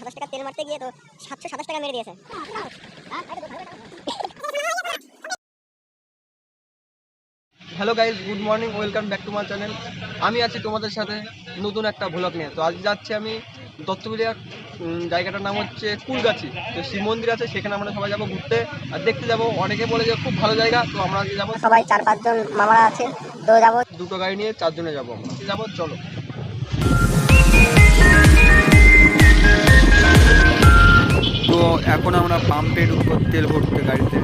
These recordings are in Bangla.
সাতাশ টাকা তেল মারতে গিয়ে তো সাতশো সাতাশ টাকা মেরে দিয়েছে। Hello guys good morning welcome back to my channel আমি আছি তোমাদের সাথে নতুন একটা ভ্লগ নিয়ে। তো আজ যাচ্ছি আমি দত্তবিলিয়া উম, জায়গাটার নাম হচ্ছে কুলগাছি। তো শিব মন্দির আছে সেখানে আমরা সবাই যাব ঘুরতে। আর দেখতে যাব অনেকে বলে যে খুব ভালো জায়গা তো আমরা যাব সবাই চার পাঁচজন মামারা আছে তো যাব। দুটো গাড়ি নিয়ে চারজনে যাব আমরা। যাব চলো। এখন আমরা পাম্পে ঢুকবো তেল ভরতে গাড়িতে।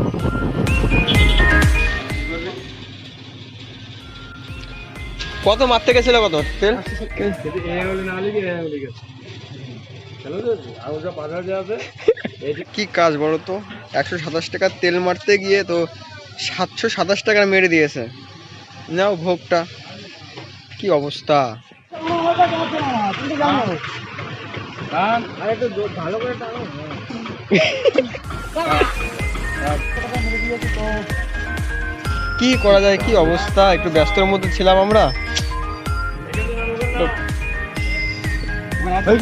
কত মারতে গেছিল কত তেল? কি কাজ বলো তো? একশো সাতাশ টাকার তেল মারতে গিয়ে তো সাতশো সাতাশ টাকা মেরে দিয়েছে। নাও ভোগটা। কি অবস্থা? কি করা যায় কি অবস্থা? একটু ব্যস্তর মধ্যে ছিলাম আমরা। এই।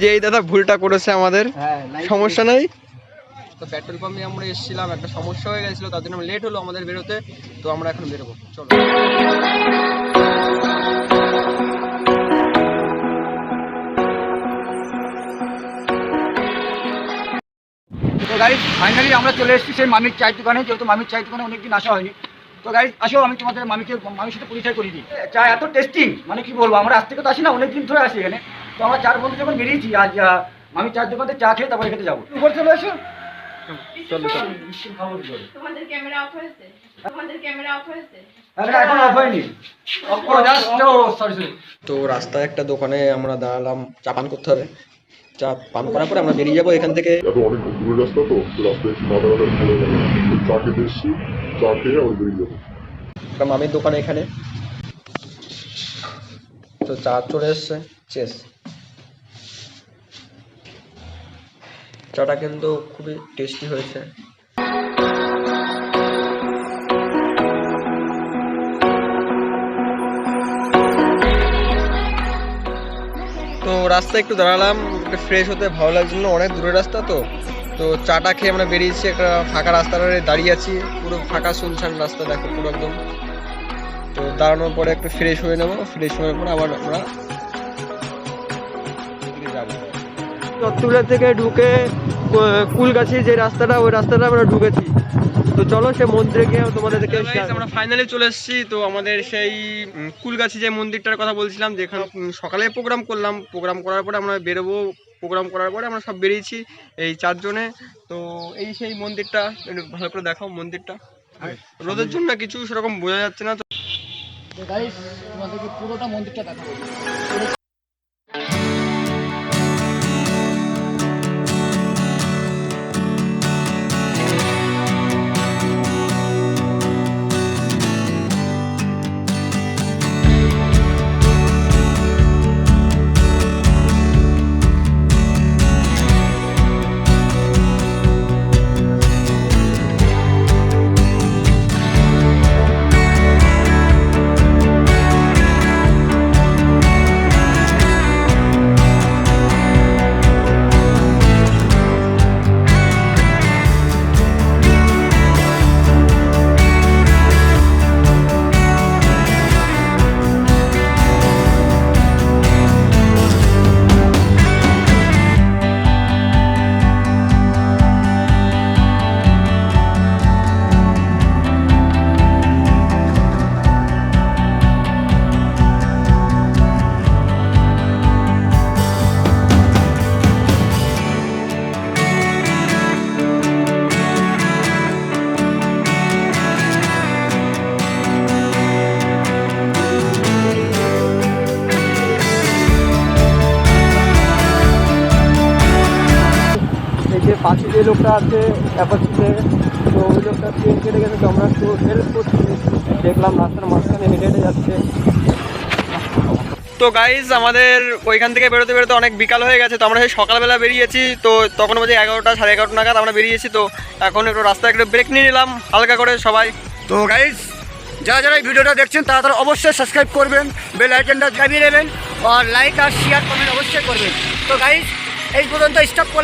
যে এই দাদা ভুলটা করেছে আমাদের। সমস্যা নাই? তো পেট্রোল পাম্পে আমরা এসেছিলাম একটা সমস্যা হয়ে গেছিল তার জন্য লেট হলো আমাদের বেরোতে তো আমরা এখন বেরোবো। চলো। গাড়ি ফাইনালি আমরা চলে এসেছি সেই মামির চায়ের দোকানে যেহেতু মামির চায়ের দোকানে অনেকদিন আসা হয়নি। তো গাড়ি আসো আমি তোমাদের মামিকে মামির সাথে পরিচয় করিয়ে দিই। চা এত টেস্টিং মানে কি বলব আমরা আজ থেকে তো আসি না অনেকদিন ধরে আসি এখানে। তো আমরা চার বন্ধু যখন বেরিয়েছি আজ আহ, মামির চায়ের দোকানে চা খেয়ে তারপরে খেতে যাব। উপর চলে এসো। চলো চলো। মিষ্টি খাব কি করে? তোমাদের ক্যামেরা অফ হয়েছে? তোমাদের ক্যামেরা অফ হয়েছে? আরে এখন অফ হয়নি। অফ করো জাস্ট সরি সরি তো রাস্তায় একটা দোকানে আমরা দাঁড়ালাম চা পান করতে হবে। চা পান করার পরে আমরা বেরিয়ে যাব এখান থেকে। এত অনেক দূরের রাস্তা তো রাস্তায় একটু মাথা ব্যথা ভালো লাগে চা খেতে এসছি। চা খেয়ে আমি বেরিয়ে যাব। একটা মামির দোকান এখানে। তো চা চলে এসছে। চেস চাটা কিন্তু খুবই টেস্টি হয়েছে। রাস্তায় একটু দাঁড়ালাম, একটু ফ্রেশ হতে ভালো লাগছে জন্য অনেক দূরের রাস্তা তো। তো চাটা খেয়ে আমরা বেরিয়েছি, একটা ফাঁকা রাস্তাটারে দাঁড়িয়ে আছি, পুরো ফাঁকা শুনশান রাস্তা দেখো পুরো একদম। তো দাঁড়ানোর পরে একটু ফ্রেশ হয়ে নেব ফ্রেশ হওয়ার পরে আবার আমরা চত্তুলা থেকে ঢুকে কুলগাছি যে রাস্তাটা, ওই রাস্তাটা আমরা ঢুকেছি। তো চলো সে মন্দিরে গিয়ে তোমাদেরকে আমরা ফাইনালি চলে এসেছি। তো আমাদের সেই কুলগাছি যে মন্দিরটার কথা বলছিলাম যেখানে সকালে প্রোগ্রাম করলাম। প্রোগ্রাম করার পরে আমরা বেরোবো। প্রোগ্রাম করার পরে আমরা সব বেরিয়েছি এই চারজনে। তো এই সেই মন্দিরটা একটু ভালো করে দেখাও মন্দিরটা। রোদের জন্য কিছু সেরকম বোঝা যাচ্ছে না। তো তো তোমাদেরকে পুরোটা মন্দিরটা দেখাবো। যে লোকটা আছে অ্যাপাচিতে তো ওই লোকটা ট্রেন কেটে গেছে তো আমরা একটু হেল্প করছি। দেখলাম রাস্তার মাঝখানে হেঁটে হেঁটে যাচ্ছে। তো গাইজ আমাদের ওইখান থেকে বেরোতে বেরোতে অনেক বিকাল হয়ে গেছে তো আমরা সেই সকালবেলা বেরিয়েছি তো তখন বাজে এগারোটা সাড়ে এগারোটা নাগাদ আমরা বেরিয়েছি তো এখন একটু রাস্তায় একটু ব্রেক নিয়ে নিলাম হালকা করে সবাই। তো গাইজ যারা যারা এই ভিডিওটা দেখছেন তারা তারা অবশ্যই সাবস্ক্রাইব করবেন বেল আইকনটা দাবিয়ে নেবেন আর লাইক আর শেয়ার কমেন্ট অবশ্যই করবেন। তো গাইজ এই পর্যন্ত স্টপ করলাম।